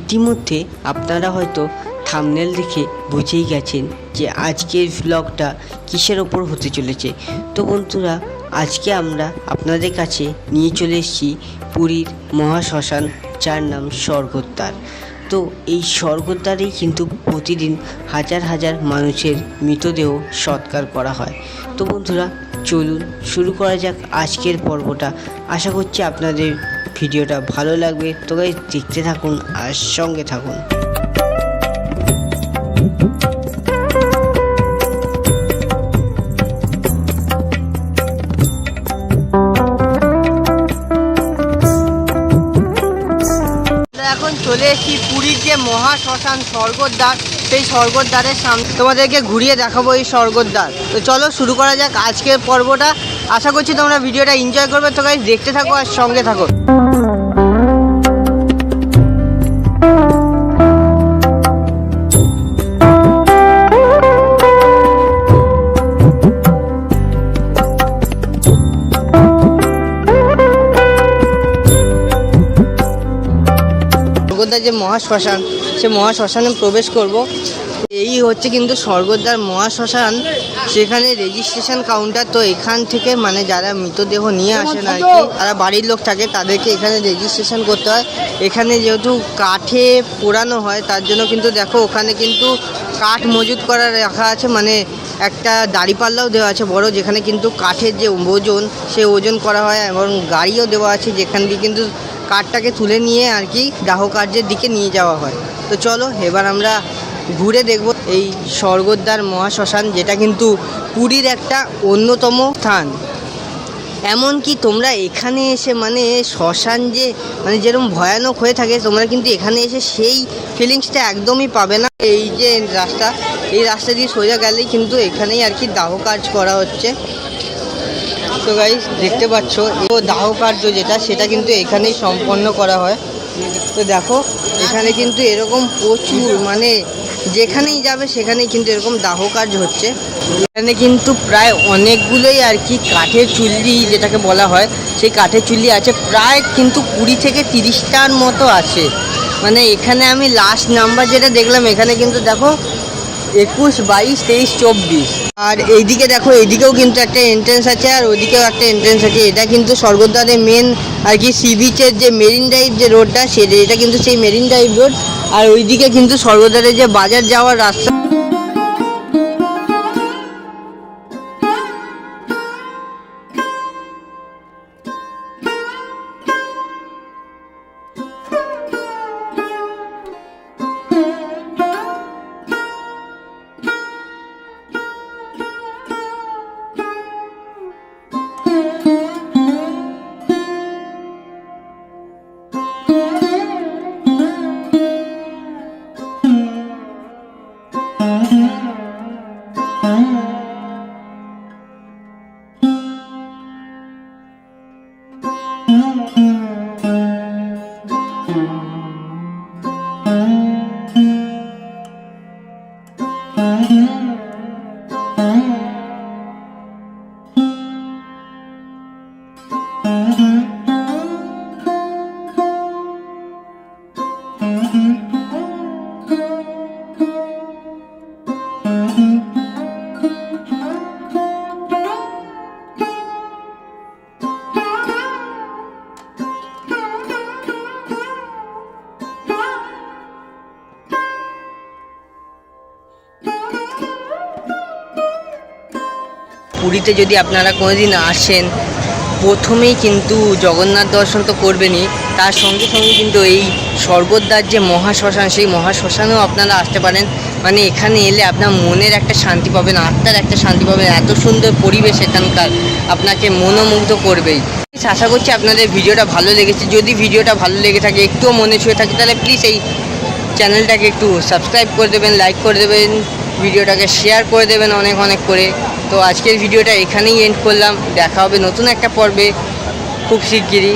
ইতিমধ্যে আপনারা হয়তো থামনেল দেখে বুঝেই গেছেন যে আজকের ভ্লগটা কিসের ওপর হতে চলেছে। তো বন্ধুরা, আজকে আমরা আপনাদের কাছে নিয়ে চলে এসেছি পুরীর মহাশ্মশান, যার নাম স্বর্গদ্বার। তো এই স্বর্গদ্বারেই কিন্তু প্রতিদিন হাজার হাজার মানুষের মৃতদেহ সৎকার করা হয়। তো বন্ধুরা, চলুন শুরু করা যাক আজকের পর্বটা। আশা করছি আপনাদের ভিডিওটা ভালো লাগবে। তো guys, দেখতে থাকুন আর সঙ্গে থাকুন। এখন চলে এসেছি পুরীর যে মহা শ্মশান স্বর্গদ্বার, সেই স্বর্গদ্বারের সামনে। তোমাদেরকে ঘুরিয়ে দেখাবো এই স্বর্গদ্বার। তো চলো শুরু করা যাক আজকের পর্বটা। আশা করছি তোমরা ভিডিওটা এনজয় করবে। তো গাইজ দেখতে থাকো আর সঙ্গে থাকো। স্বর্গদ্বার যে মহাশ্মশান সে মহাশ্মশানে প্রবেশ করব। এই হচ্ছে কিন্তু স্বর্গদ্বার মহাশ্মশান সেখানে রেজিস্ট্রেশন কাউন্টার তো এখান থেকে মানে যারা মৃতদেহ নিয়ে আসেন আর কি তারা বাড়ির লোক থাকে তাদেরকে এখানে রেজিস্ট্রেশন করতে হয়। এখানে যেহেতু কাঠে পোড়ানো হয় তার জন্য কিন্তু দেখো ওখানে কিন্তু কাঠ মজুত করা রাখা আছে মানে একটা দাড়িপাল্লাও দেওয়া আছে বড় যেখানে কিন্তু কাঠের যে ওজন সে ওজন করা হয় এবং গাড়িও দেওয়া আছে যেখান দিয়ে কিন্তু কাঠটাকে তুলে নিয়ে আর কি দাহ কার্যের দিকে নিয়ে যাওয়া হয়। তো চলো, এবার আমরা ঘুরে দেখব এই স্বর্গদ্বার মহাশ্মশান, যেটা কিন্তু পুরীর একটা অন্যতম স্থান। এমনকি তোমরা এখানে এসে মানে শ্মশান যে মানে যেরকম ভয়ানক হয়ে থাকে, তোমরা কিন্তু এখানে এসে সেই ফিলিংসটা একদমই পাবে না। এই যে রাস্তা, এই রাস্তা দিয়ে সোজা গেলেই কিন্তু এখানেই আর কি দাহ কাজ করা হচ্ছে। তো গাইস দেখতে পাচ্ছ ও দাহ কার্য যেটা, সেটা কিন্তু এখানেই সম্পন্ন করা হয়। তো দেখো, এখানে কিন্তু এরকম প্রচুর মানে যেখানেই যাবে, সেখানেই কিন্তু এরকম দাহ কাজ হচ্ছে। এখানে কিন্তু প্রায় অনেকগুলোই আর কি কাঠের চুল্লি, যেটাকে বলা হয়, সেই কাঠের চুল্লি আছে। প্রায় কিন্তু কুড়ি থেকে তিরিশটার মতো আছে। মানে এখানে আমি লাস্ট নাম্বার যেটা দেখলাম, এখানে কিন্তু দেখো, একুশ, বাইশ, তেইশ, চব্বিশ। আর এইদিকে দেখো, এইদিকেও কিন্তু একটা এন্ট্রেন্স আছে আর ওইদিকেও একটা এন্ট্রেন্স আছে। এটা কিন্তু স্বর্গদ্বারের মেন আর কি সি বিচের যে মেরিন ড্রাইভ যে রোডটা সেটা এটা কিন্তু সেই মেরিন ড্রাইভ রোড আর ওইদিকে কিন্তু স্বর্গদ্বারের যে বাজার যাওয়ার রাস্তা Mm-hmm. পুরীতে যদি আপনারা কোনোদিন আসেন, প্রথমেই কিন্তু জগন্নাথ দর্শন তো করবেনই। তার সঙ্গে সঙ্গে কিন্তু এই স্বর্গদ্বার যে মহাশ্মশান, সেই মহাশ্মশানেও আপনারা আসতে পারেন। মানে এখানে এলে আপনার মনের একটা শান্তি পাবেন, আত্মার একটা শান্তি পাবেন। এত সুন্দর পরিবেশ এখানকার আপনাকে মনোমুগ্ধ করবেই। আশা করছি আপনাদের ভিডিওটা ভালো লেগেছে। যদি ভিডিওটা ভালো লেগে থাকে, একটুও মনে ছুঁয়ে থাকে, তাহলে প্লিজ এই চ্যানেলটাকে একটু সাবস্ক্রাইব করে দেবেন লাইক করে দেবেন, ভিডিওটাকে শেয়ার করে দেবেন অনেক অনেক করে। তো আজকের ভিডিওটা এখানেই এন্ড করলাম। দেখা হবে নতুন একটা পর্বে। খুব শিগগিরই।